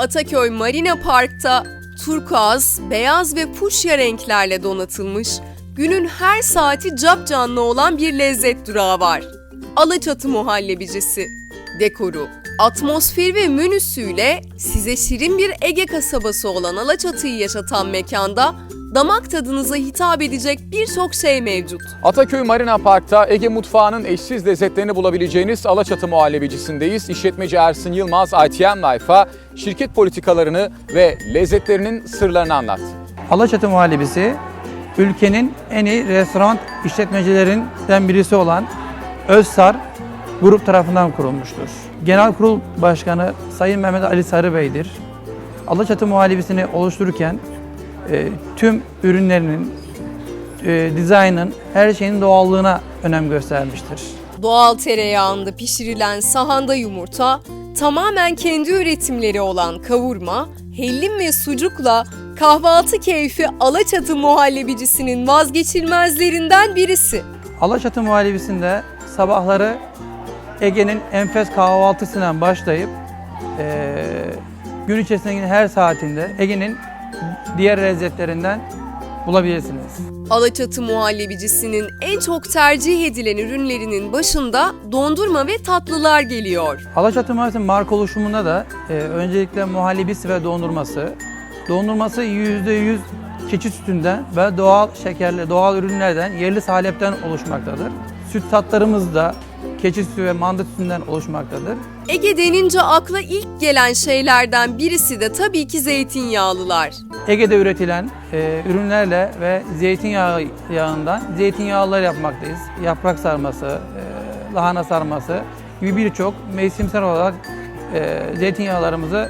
Ataköy Marina Park'ta turkuaz, beyaz ve fuşya renklerle donatılmış, günün her saati cap canlı olan bir lezzet durağı var. Alaçatı muhallebicisi. Dekoru, atmosferi ve menüsüyle size şirin bir Ege kasabası olan Alaçatı'yı yaşatan mekanda damak tadınıza hitap edecek birçok şey mevcut. Ataköy Marina Park'ta Ege mutfağının eşsiz lezzetlerini bulabileceğiniz Alaçatı Muhallebicisindeyz. İşletmeci Ersin Yılmaz ITM Life'a şirket politikalarını ve lezzetlerinin sırlarını anlattı. Alaçatı Muhallebisi ülkenin en iyi restoran işletmecilerinden birisi olan Özsar grup tarafından kurulmuştur. Genel Kurul Başkanı Sayın Mehmet Ali Sarı Bey'dir. Alaçatı Muhallebisini oluştururken e, tüm ürünlerinin, e, dizaynın, her şeyin doğallığına önem göstermiştir. Doğal tereyağında pişirilen sahanda yumurta, tamamen kendi üretimleri olan kavurma, hellim ve sucukla kahvaltı keyfi Alaçatı muhallebicisinin vazgeçilmezlerinden birisi. Alaçatı Muhallebisi'nde sabahları Ege'nin enfes kahvaltısından başlayıp eee, gün içerisindeki her saatinde Ege'nin diğer lezzetlerinden bulabilirsiniz. Alaçatı muhallebicisinin en çok tercih edilen ürünlerinin başında dondurma ve tatlılar geliyor. Alaçatı Muhallebisi marka oluşumunda da eee, öncelikle muhallebisi ve dondurması. Dondurması %100 keçi sütünden ve doğal şekerli, doğal ürünlerden, yerli salepten oluşmaktadır. Süt tatlarımız da keçi sütü ve manda sütünden oluşmaktadır. Ege denince akla ilk gelen şeylerden birisi de tabii ki zeytinyağlılar. Ege'de üretilen e, ürünlerle ve zeytinyağı yağından zeytinyağlılar yapmaktayız. Yaprak sarması, e, lahana sarması gibi birçok mevsimsel olarak e, zeytinyağlarımızı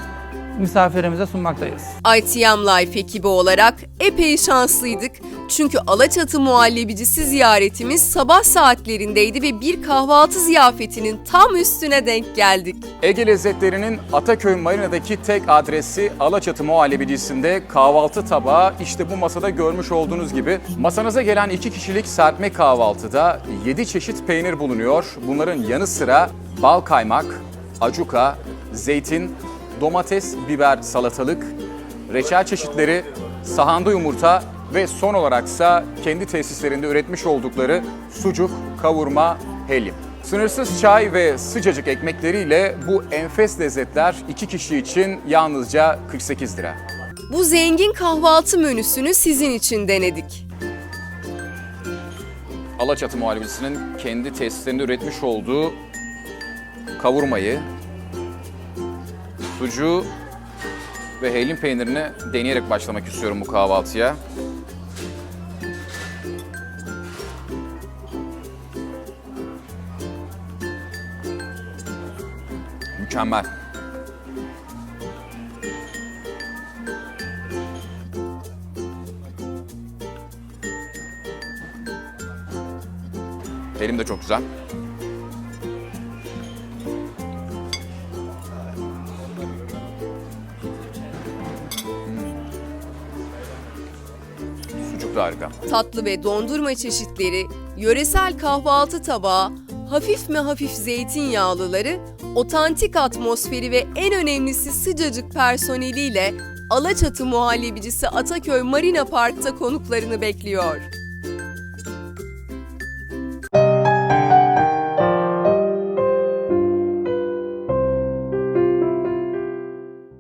misafirimize sunmaktayız. ITM Life ekibi olarak epey şanslıydık. Çünkü Alaçatı muhallebicisi ziyaretimiz sabah saatlerindeydi ve bir kahvaltı ziyafetinin tam üstüne denk geldik. Ege lezzetlerinin Ataköy Marina'daki tek adresi Alaçatı Muhallebicisinde kahvaltı tabağı işte bu masada görmüş olduğunuz gibi. Masanıza gelen iki kişilik serpme kahvaltıda 7 çeşit peynir bulunuyor. Bunların yanı sıra bal kaymak, acuka, zeytin, domates, biber, salatalık, reçel çeşitleri, sahanda yumurta ve son olaraksa kendi tesislerinde üretmiş oldukları sucuk, kavurma, helyum. Sınırsız çay ve sıcacık ekmekleriyle bu enfes lezzetler iki kişi için yalnızca 48 lira. Bu zengin kahvaltı menüsünü sizin için denedik. Alaçatı Muhallebisi'nin kendi tesislerinde üretmiş olduğu kavurmayı, sucuğu ve hellim peynirini deneyerek başlamak istiyorum bu kahvaltıya. Mükemmel. Hellim de çok güzel. Harika. Tatlı ve dondurma çeşitleri, yöresel kahvaltı tabağı, hafif mi hafif zeytinyağlıları, otantik atmosferi ve en önemlisi sıcacık personeliyle Alaçatı muhallebicisi Ataköy Marina Park'ta konuklarını bekliyor.